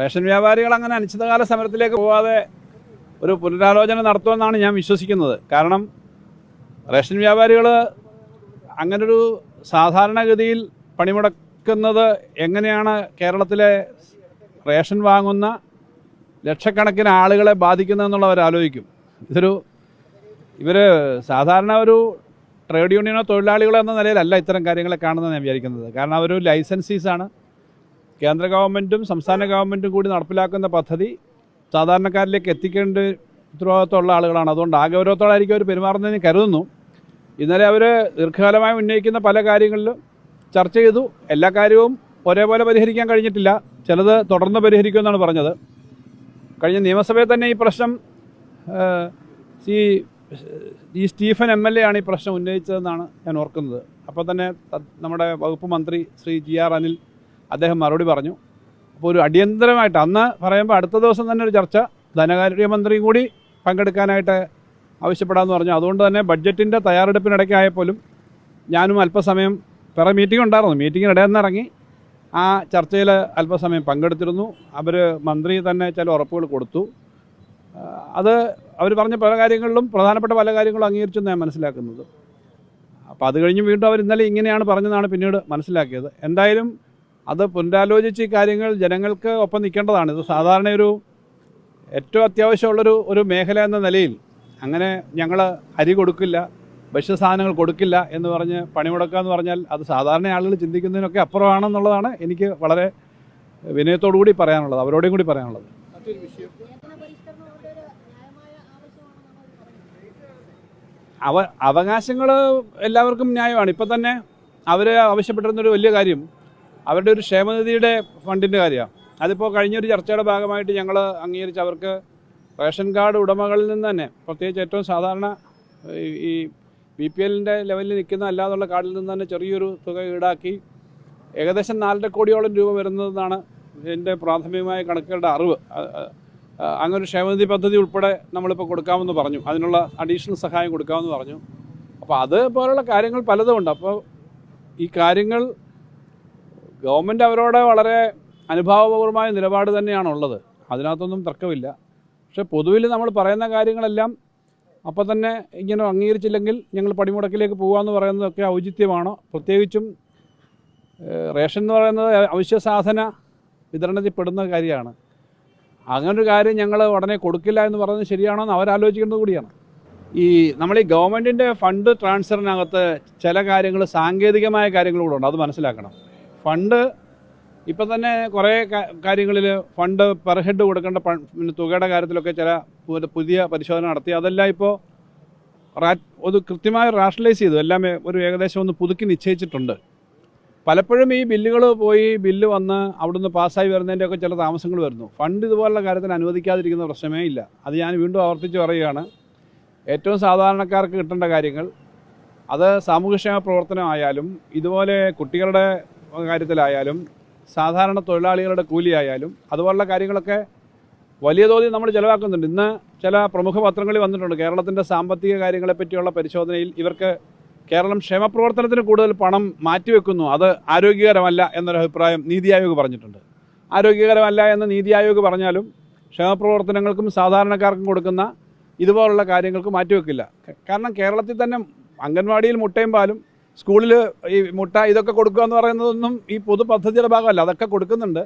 Ration വ്യാപാരികൾ അങ്ങനെ അനിശ്ചിതകാല സമരത്തിലേക്ക് പോവാതെ ഒരു പുനരാലോചന നടത്തുമെന്നാണ് ഞാൻ വിശ്വസിക്കുന്നത്. കാരണം റേഷൻ വ്യാപാരികൾ അങ്ങനൊരു സാധാരണഗതിയിൽ പണിമുടക്കുന്നത് എങ്ങനെയാണ് കേരളത്തിലെ റേഷൻ വാങ്ങുന്ന ലക്ഷക്കണക്കിന് ആളുകളെ ബാധിക്കുന്നതെന്നുള്ളവർ ആലോചിക്കും. ഇതൊരു ഇവർ സാധാരണ ഒരു ട്രേഡ് യൂണിയനോ തൊഴിലാളികളോ എന്ന നിലയിലല്ല ഇത്തരം കാര്യങ്ങളെ കാണുന്നത് ഞാൻ വിചാരിക്കുന്നത്. കാരണം അവർ ലൈസൻസീസാണ്. കേന്ദ്ര ഗവൺമെന്റും സംസ്ഥാന ഗവൺമെന്റും കൂടി നടപ്പിലാക്കുന്ന പദ്ധതി സാധാരണക്കാരിലേക്ക് എത്തിക്കേണ്ട ഉത്തരവാദിത്തമുള്ള ആളുകളാണ്. അതുകൊണ്ട് ആ ഗൗരവത്തോടായിരിക്കും അവർ പെരുമാറുന്നതെന്ന് കരുതുന്നു. ഇന്നലെ അവർ ദീർഘകാലമായി ഉന്നയിക്കുന്ന പല കാര്യങ്ങളിലും ചർച്ച ചെയ്തു. എല്ലാ കാര്യവും ഒരേപോലെ പരിഹരിക്കാൻ കഴിഞ്ഞിട്ടില്ല. ചിലത് തുടർന്ന് പരിഹരിക്കുമെന്നാണ് പറഞ്ഞത്. കഴിഞ്ഞ നിയമസഭയിൽ തന്നെ ഈ പ്രശ്നം സി ഈ സ്റ്റീഫൻ എം എൽ എ ആണ് ഈ പ്രശ്നം ഉന്നയിച്ചതെന്നാണ് ഞാൻ ഓർക്കുന്നത്. അപ്പോൾ തന്നെ നമ്മുടെ വകുപ്പ് മന്ത്രി ശ്രീ ജി ആർ അനിൽ അദ്ദേഹം മറുപടി പറഞ്ഞു. അപ്പോൾ ഒരു അടിയന്തരമായിട്ട് അന്ന് പറയുമ്പോൾ അടുത്ത ദിവസം തന്നെ ഒരു ചർച്ച. ധനകാര്യമന്ത്രിയും കൂടി പങ്കെടുക്കാനായിട്ട് ആവശ്യപ്പെടാമെന്ന് പറഞ്ഞു. അതുകൊണ്ട് തന്നെ ബഡ്ജറ്റിന്റെ തയ്യാറെടുപ്പിനിടയ്ക്കായപ്പോലും ഞാനും അല്പസമയം പിറ മീറ്റിംഗ് ഉണ്ടായിരുന്നു. മീറ്റിങ്ങിനിടെ ഇറങ്ങി ആ ചർച്ചയിൽ അല്പസമയം പങ്കെടുത്തിരുന്നു. അവർ മന്ത്രി തന്നെ ചില ഉറപ്പുകൾ കൊടുത്തു. അത് അവർ പറഞ്ഞ പല കാര്യങ്ങളിലും പ്രധാനപ്പെട്ട പല കാര്യങ്ങളും അംഗീകരിച്ചെന്ന് ഞാൻ മനസ്സിലാക്കുന്നത്. അപ്പോൾ അത് കഴിഞ്ഞ് വീണ്ടും അവർ ഇന്നലെ ഇങ്ങനെയാണ് പറഞ്ഞതെന്നാണ് പിന്നീട് മനസ്സിലാക്കിയത്. എന്തായാലും അത് പുനരാലോചിച്ച് ഈ കാര്യങ്ങൾ ജനങ്ങൾക്ക് ഒപ്പം നിൽക്കേണ്ടതാണ്. ഇത് സാധാരണ ഒരു ഏറ്റവും അത്യാവശ്യമുള്ളൊരു ഒരു മേഖല എന്ന നിലയിൽ അങ്ങനെ ഞങ്ങൾ അരി കൊടുക്കില്ല ഭക്ഷ്യ സാധനങ്ങൾ കൊടുക്കില്ല എന്ന് പറഞ്ഞ് പണിമുടക്കുക എന്ന് പറഞ്ഞാൽ അത് സാധാരണ ആളുകൾ ചിന്തിക്കുന്നതിനൊക്കെ അപ്പുറമാണെന്നുള്ളതാണ് എനിക്ക് വളരെ വിനയത്തോടു കൂടി പറയാനുള്ളത് അവരോടും കൂടി പറയാനുള്ളത്. അവ അവകാശങ്ങൾ എല്ലാവർക്കും ന്യായമാണ്. ഇപ്പം തന്നെ അവർ ആവശ്യപ്പെട്ടിരുന്നൊരു വലിയ കാര്യം അവരുടെ ഒരു ക്ഷേമനിധിയുടെ ഫണ്ടിന്റെ കാര്യമാണ്. അതിപ്പോൾ കഴിഞ്ഞൊരു ചർച്ചയുടെ ഭാഗമായിട്ട് ഞങ്ങൾ അംഗീകരിച്ച് അവർക്ക് റേഷൻ കാർഡ് ഉടമകളിൽ നിന്ന് തന്നെ പ്രത്യേകിച്ച് ഏറ്റവും സാധാരണ ഈ- ബി പി എല്ലിന്റെ ലെവലിൽ നിൽക്കുന്ന അല്ലാതുള്ള കാർഡിൽ നിന്ന് തന്നെ ചെറിയൊരു തുക ഈടാക്കി ഏകദേശം നാലര കോടിയോളം രൂപ വരുന്നതെന്നാണ് എന്റെ പ്രാഥമികമായ കണക്കുകളുടെ അറിവ്. അ- അ- അങ്ങനെ ഒരു ക്ഷേമനിധി പദ്ധതി ഉൾപ്പെടെ നമ്മളിപ്പോൾ കൊടുക്കാമെന്ന് പറഞ്ഞു. അതിനുള്ള അഡീഷണൽ സഹായം കൊടുക്കാമെന്ന് പറഞ്ഞു. അപ്പോൾ അത് പോലുള്ള കാര്യങ്ങൾ പലതുമുണ്ട്. അപ്പോൾ ഈ കാര്യങ്ങൾ ഗവൺമെന്റ് അവരോട് വളരെ അനുഭാവപൂർവമായ നിലപാട് തന്നെയാണുള്ളത്. അതിനകത്തൊന്നും തർക്കമില്ല. പക്ഷേ പൊതുവിൽ നമ്മൾ പറയുന്ന കാര്യങ്ങളെല്ലാം അപ്പം തന്നെ ഇങ്ങനെ അംഗീകരിച്ചില്ലെങ്കിൽ ഞങ്ങൾ പടിമുടക്കിലേക്ക് പോകാമെന്ന് പറയുന്നതൊക്കെ ഔചിത്യമാണോ? പ്രത്യേകിച്ചും റേഷൻ എന്ന് പറയുന്നത് അവശ്യ സാധന വിതരണത്തിൽ പെടുന്ന കാര്യമാണ്. അങ്ങനൊരു കാര്യം ഞങ്ങൾ ഉടനെ കൊടുക്കില്ല എന്ന് പറയുന്നത് ശരിയാണോ എന്ന് അവരാലോചിക്കുന്നത് കൂടിയാണ്. ഈ നമ്മൾ ഈ ഗവൺമെന്റിന്റെ ഫണ്ട് ട്രാൻസ്ഫറിനകത്ത് ചില കാര്യങ്ങൾ സാങ്കേതികമായ കാര്യങ്ങൾ കൂടെ ഉണ്ട്. അത് മനസ്സിലാക്കണം. ഫണ്ട് ഇപ്പം തന്നെ കുറേ കാര്യങ്ങളിൽ ഫണ്ട് പെർ ഹെഡ് കൊടുക്കേണ്ട പിന്നെ തുകയുടെ കാര്യത്തിലൊക്കെ ചില പുതിയ പരിശോധന നടത്തി. അതെല്ലാം ഇപ്പോൾ ഒരു കൃത്യമായി റാഷണലൈസ് ചെയ്തു. എല്ലാം ഒരു ഏകദേശം ഒന്ന് പുതുക്കി നിശ്ചയിച്ചിട്ടുണ്ട്. പലപ്പോഴും ഈ ബില്ലുകൾ പോയി ബില്ല് വന്ന് അവിടുന്ന് പാസ്സായി വരുന്നതിന്റെയൊക്കെ ചില താമസങ്ങൾ വരുന്നു. ഫണ്ട് ഇതുപോലുള്ള കാര്യത്തിന് അനുവദിക്കാതിരിക്കുന്ന പ്രശ്നമേ ഇല്ല. അത് ഞാൻ വീണ്ടും ആവർത്തിച്ച് പറയുകയാണ്. ഏറ്റവും സാധാരണക്കാർക്ക് കിട്ടേണ്ട കാര്യങ്ങൾ അത് സാമൂഹ്യക്ഷേമ പ്രവർത്തനമായാലും ഇതുപോലെ കുട്ടികളുടെ കാര്യത്തിലായാലും സാധാരണ തൊഴിലാളികളുടെ കൂലിയായാലും അതുപോലുള്ള കാര്യങ്ങളൊക്കെ വലിയ തോതിൽ നമ്മൾ ചിലവാക്കുന്നുണ്ട്. ഇന്ന് ചില പ്രമുഖ പത്രങ്ങളിൽ വന്നിട്ടുണ്ട്. കേരളത്തിന്റെ സാമ്പത്തിക കാര്യങ്ങളെപ്പറ്റിയുള്ള പരിശോധനയിൽ ഇവർക്ക് കേരളം ക്ഷേമപ്രവർത്തനത്തിന് കൂടുതൽ പണം മാറ്റിവെക്കുന്നു. അത് ആരോഗ്യകരമല്ല എന്നൊരു അഭിപ്രായം നീതി ആയോഗ് പറഞ്ഞിട്ടുണ്ട്. ആരോഗ്യകരമല്ല എന്ന് നീതി ആയോഗ് പറഞ്ഞാലും ക്ഷേമപ്രവർത്തനങ്ങൾക്കും സാധാരണക്കാർക്കും കൊടുക്കുന്ന ഇതുപോലുള്ള കാര്യങ്ങൾക്ക് മാറ്റിവെക്കില്ല. കാരണം കേരളത്തിൽ തന്നെ അംഗൻവാടിയിൽ മുട്ടയും പാലും സ്കൂളിൽ ഈ മുട്ട ഇതൊക്കെ കൊടുക്കുക എന്ന് പറയുന്നതൊന്നും ഈ പൊതു പദ്ധതിയുടെ ഭാഗമല്ല അതൊക്കെ കൊടുക്കുന്നുണ്ട്.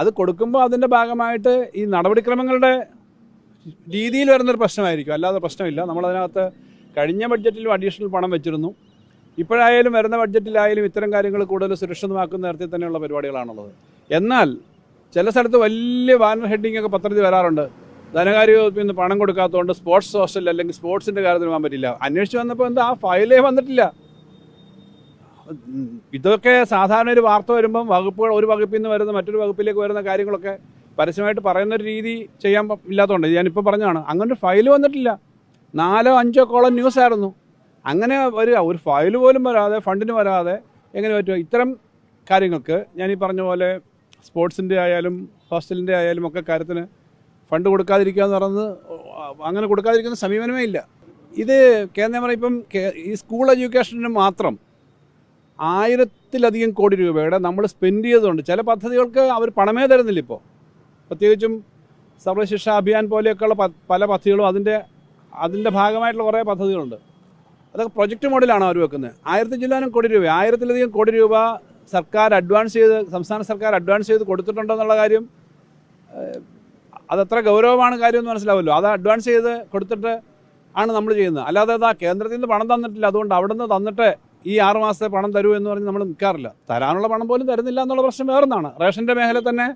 അത് കൊടുക്കുമ്പോൾ അതിന്റെ ഭാഗമായിട്ട് ഈ നടപടിക്രമങ്ങളുടെ രീതിയിൽ വരുന്നൊരു പ്രശ്നമായിരിക്കും. അല്ലാതെ പ്രശ്നമില്ല. നമ്മളതിനകത്ത് കഴിഞ്ഞ ബഡ്ജറ്റിലും അഡീഷണൽ പണം വെച്ചിരുന്നു. ഇപ്പോഴായാലും വരുന്ന ബഡ്ജറ്റിലായാലും ഇത്തരം കാര്യങ്ങൾ കൂടുതൽ സുരക്ഷിതമാക്കുന്ന തരത്തിൽ തന്നെയുള്ള പരിപാടികളാണുള്ളത്. എന്നാൽ ചില സ്ഥലത്ത് വലിയ വാൻ ഹെഡിങ് ഒക്കെ പത്രത്തിൽ വരാറുണ്ട്. ധനകാര്യ വകുപ്പിൽ പണം കൊടുക്കാത്തതുകൊണ്ട് സ്പോർട്സ് ഹോസ്റ്റൽ അല്ലെങ്കിൽ സ്പോർട്സിന്റെ കാര്യത്തിന് പോകാൻ പറ്റില്ല. അന്വേഷിച്ച് വന്നപ്പോൾ എന്താ ആ ഫയലേ വന്നിട്ടില്ല. ഇതൊക്കെ സാധാരണ ഒരു വാർത്ത വരുമ്പം വകുപ്പുകൾ ഒരു വകുപ്പിൽ നിന്ന് വരുന്ന മറ്റൊരു വകുപ്പിലേക്ക് വരുന്ന കാര്യങ്ങളൊക്കെ പരസ്യമായിട്ട് പറയുന്ന ഒരു രീതി ചെയ്യാൻ ഇല്ലാത്തതുകൊണ്ട് ഞാനിപ്പോൾ പറഞ്ഞതാണ്. അങ്ങനെ ഒരു ഫയൽ വന്നിട്ടില്ല. നാലോ അഞ്ചോ കോളം ന്യൂസ് ആയിരുന്നു. അങ്ങനെ വരിക ഒരു ഫയൽ പോലും വരാതെ ഫണ്ടിന് വരാതെ എങ്ങനെ പറ്റുമോ ഇത്തരം കാര്യങ്ങൾക്ക് ഞാൻ ഈ പറഞ്ഞ പോലെ സ്പോർട്സിന്റെ ആയാലും ഹോസ്റ്റലിന്റെ ആയാലും ഒക്കെ കാര്യത്തിന് ഫണ്ട് കൊടുക്കാതിരിക്കുക എന്ന് പറയുന്നത് അങ്ങനെ കൊടുക്കാതിരിക്കുന്ന സമീപനമേ ഇല്ല. ഇത് കേന്ദ്രം ഇപ്പം ഈ സ്കൂൾ എഡ്യൂക്കേഷന് മാത്രം ആയിരത്തിലധികം കോടി രൂപയുടെ നമ്മൾ സ്പെൻഡ് ചെയ്തതുകൊണ്ട് ചില പദ്ധതികൾക്ക് അവർ പണമേ തരുന്നില്ല ഇപ്പോൾ പ്രത്യേകിച്ചും സർവശിക്ഷ അഭിയാൻ പോലെയൊക്കെയുള്ള പല പദ്ധതികളും അതിന്റെ അതിന്റെ ഭാഗമായിട്ടുള്ള കുറേ പദ്ധതികളുണ്ട്. അതൊക്കെ പ്രൊജക്റ്റ് മോഡലാണ് അവർ വെക്കുന്നത്. ആയിരത്തി ചില്ലാനും കോടി രൂപ. ആയിരത്തിലധികം കോടി രൂപ സർക്കാർ അഡ്വാൻസ് ചെയ്ത് സംസ്ഥാന സർക്കാർ അഡ്വാൻസ് ചെയ്ത് കൊടുത്തിട്ടുണ്ടെന്നുള്ള കാര്യം അതത്ര ഗൗരവമാണ് കാര്യം എന്ന് മനസ്സിലാവുമല്ലോ അത് അഡ്വാൻസ് ചെയ്ത് കൊടുത്തിട്ട് ആണ് നമ്മൾ ചെയ്യുന്നത്. അല്ലാതെ അതാ കേന്ദ്രത്തിൽ നിന്ന് പണം തന്നിട്ടില്ല. അതുകൊണ്ട് അവിടെ നിന്ന് തന്നിട്ട് ഈ ആറ് മാസത്തെ പണം തരൂ എന്ന് പറഞ്ഞ് നമ്മൾ നിൽക്കാറില്ല. തരാനുള്ള പണം പോലും തരുന്നില്ല എന്നുള്ള പ്രശ്നം വേറൊന്നാണ്. റേഷന്റെ മേഖല തന്നെ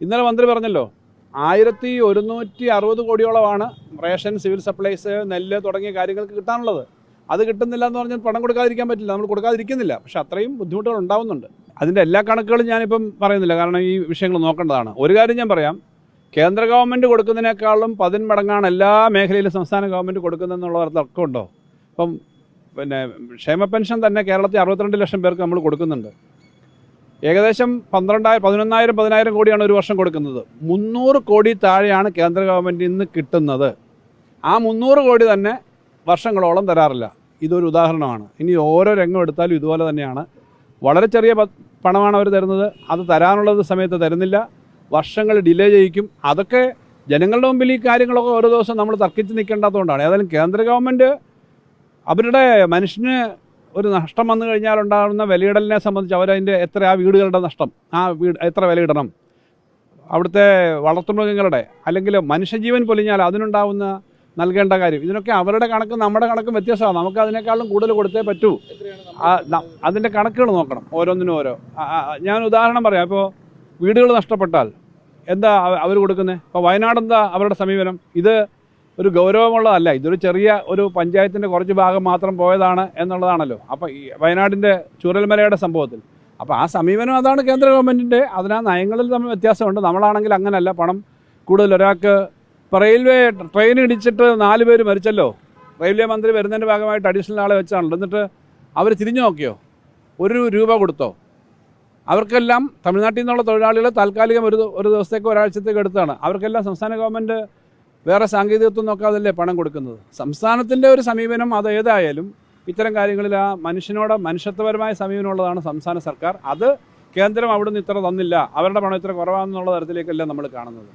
ഇന്നലെ മന്ത്രി പറഞ്ഞല്ലോ ആയിരത്തി ഒരുന്നൂറ്റി അറുപത് കോടിയോളമാണ് റേഷൻ സിവിൽ സപ്ലൈസ് നെല്ല് തുടങ്ങിയ കാര്യങ്ങൾക്ക് കിട്ടാനുള്ളത്. അത് കിട്ടുന്നില്ല എന്ന് പറഞ്ഞാൽ പണം കൊടുക്കാതിരിക്കാൻ പറ്റില്ല. നമ്മൾ കൊടുക്കാതിരിക്കുന്നില്ല. പക്ഷെ അത്രയും ബുദ്ധിമുട്ടുകൾ ഉണ്ടാവുന്നുണ്ട്. അതിന്റെ എല്ലാ കണക്കുകളും ഞാനിപ്പം പറയുന്നില്ല. കാരണം ഈ വിഷയങ്ങൾ നോക്കേണ്ടതാണ്. ഒരു കാര്യം ഞാൻ പറയാം. കേന്ദ്ര ഗവൺമെന്റ് കൊടുക്കുന്നതിനേക്കാളും പതിന് പതിന്മടങ്ങാണ് എല്ലാ മേഖലയിലും സംസ്ഥാന ഗവൺമെന്റ് കൊടുക്കുന്നതെന്നുള്ള തർക്കമുണ്ടോ ഇപ്പം പിന്നെ ക്ഷേമ പെൻഷൻ തന്നെ കേരളത്തിൽ അറുപത്തിരണ്ട് ലക്ഷം പേർക്ക് നമ്മൾ കൊടുക്കുന്നുണ്ട്. ഏകദേശം പന്ത്രണ്ടായിരം പതിനൊന്നായിരം പതിനായിരം കോടിയാണ് ഒരു വർഷം കൊടുക്കുന്നത്. മുന്നൂറ് കോടി താഴെയാണ് കേന്ദ്ര ഗവൺമെന്റിൽ നിന്ന് കിട്ടുന്നത്. ആ മുന്നൂറ് കോടി തന്നെ വർഷങ്ങളോളം തരാറില്ല. ഇതൊരു ഉദാഹരണമാണ്. ഇനി ഓരോ രംഗം എടുത്താലും ഇതുപോലെ തന്നെയാണ്. വളരെ ചെറിയ പണമാണ് അവർ തരുന്നത്. അത് തരാനുള്ളത് സമയത്ത് തരുന്നില്ല. വർഷങ്ങൾ ഡിലേ ചെയ്യിക്കും. അതൊക്കെ ജനങ്ങളുടെ മുമ്പിൽ ഈ കാര്യങ്ങളൊക്കെ ഓരോ ദിവസം നമ്മൾ തർക്കിച്ച് നിൽക്കേണ്ടാത്തതുകൊണ്ടാണ് ഏതായാലും കേന്ദ്ര ഗവൺമെന്റ് അവരുടെ മനുഷ്യന് ഒരു നഷ്ടം വന്നു കഴിഞ്ഞാൽ ഉണ്ടാകുന്ന വിലയിടലിനെ സംബന്ധിച്ച് അവരതിന്റെ എത്ര ആ വീടുകളുടെ നഷ്ടം ആ വീട് എത്ര വിലയിടണം അവിടുത്തെ വളർത്തുമൃഗങ്ങളുടെ അല്ലെങ്കിൽ മനുഷ്യജീവൻ പൊലിഞ്ഞാൽ അതിനുണ്ടാവുന്ന നൽകേണ്ട കാര്യം ഇതിനൊക്കെ അവരുടെ കണക്കും നമ്മുടെ കണക്കും വ്യത്യാസമാണ് നമുക്ക് അതിനേക്കാളും കൂടുതൽ കൊടുത്തേ പറ്റൂ. അതിന്റെ കണക്കുകൾ നോക്കണം ഓരോന്നിനും ഓരോ. ഞാൻ ഉദാഹരണം പറയാം. ഇപ്പോൾ വീടുകൾ നഷ്ടപ്പെട്ടാൽ എന്താ അവർ കൊടുക്കുന്നത്? ഇപ്പോൾ വയനാട് എന്താ അവരുടെ സമീപനം? ഇത് ഒരു ഗൗരവമുള്ളതല്ല. ഇതൊരു ചെറിയ ഒരു പഞ്ചായത്തിന്റെ കുറച്ച് ഭാഗം മാത്രം പോയതാണ് എന്നുള്ളതാണല്ലോ. അപ്പോൾ ഈ വയനാടിന്റെ ചൂരൽമലയുടെ സംഭവത്തിൽ. അപ്പോൾ ആ സമീപനം അതാണ് കേന്ദ്ര ഗവൺമെന്റിന്റെ അതിനാ നയങ്ങളിൽ തമ്മിൽ വ്യത്യാസമുണ്ട്. നമ്മളാണെങ്കിൽ അങ്ങനല്ല പണം കൂടുതൽ. ഒരാൾക്ക് ഇപ്പോൾ റെയിൽവേ ട്രെയിൻ ഇടിച്ചിട്ട് നാല് പേര് മരിച്ചല്ലോ. റെയിൽവേ മന്ത്രി വരുന്നതിന്റെ ഭാഗമായിട്ട് അഡീഷണൽ ആളെ വെച്ചാണല്ലോ എന്നിട്ട് അവർ തിരിഞ്ഞു നോക്കിയോ? ഒരു രൂപ കൊടുത്തോ? അവർക്കെല്ലാം തമിഴ്നാട്ടിൽ നിന്നുള്ള തൊഴിലാളികൾ താൽക്കാലികം ഒരു ഒരു ദിവസത്തേക്ക് ഒരാഴ്ചത്തേക്ക് എടുത്താണ് അവർക്കെല്ലാം സംസ്ഥാന ഗവൺമെന്റ് വേറെ സാങ്കേതികത്വം നോക്കാതല്ലേ പണം കൊടുക്കുന്നത്? സംസ്ഥാനത്തിന്റെ ഒരു സമീപനം അത് ഏതായാലും ഇത്തരം കാര്യങ്ങളിൽ ആ മനുഷ്യനോട് മനുഷ്യത്വപരമായ സമീപനമുള്ളതാണ് സംസ്ഥാന സർക്കാർ. അത് കേന്ദ്രം അവിടുന്ന് ഇത്ര തന്നില്ല. അവരുടെ പണം ഇത്ര കുറവാണെന്നുള്ള തരത്തിലേക്കല്ല നമ്മൾ കാണുന്നത്.